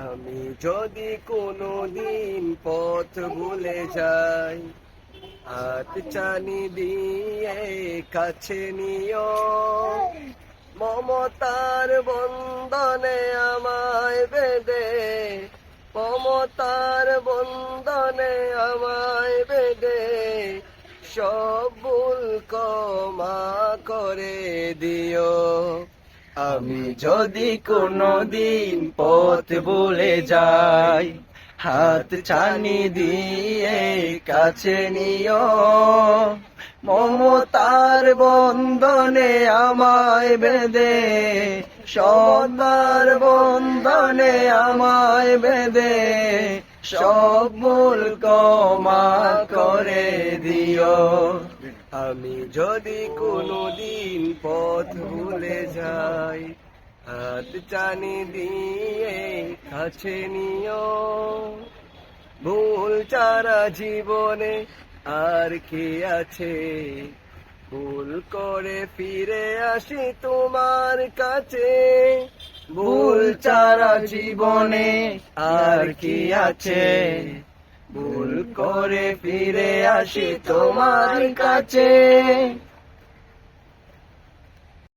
আমি যদি কোনো দিন পথ ভুলে যাই, হাত চানি দিয়ে কাছে নিও। মমতার বন্ধনে আমায় বেদে মমতার বন্ধনে আমায় বেদে সব ভুল ক্ষমা করে দিও। আমি যদি কোনো দিন পথ বলে যাই, হাত ছানি দিয়ে কাছে নিও। মমতার বন্ধনে আমায় বেঁধে সবার বন্ধনে আমায় বেঁধে, সব ভুল ক্ষমা করে দিও। আমি যদি কোনো দিন পথ ভুলে যাই হাত টানি দিয়ে কাছে নিও। ভুল চারা জীবনে আর কি আছে? ভুল করে ফিরে আসি তোমার কাছে। ভুল চারা জীবনে আর কি আছে? ভুল করে ফিরে আসি তোমার কাছে।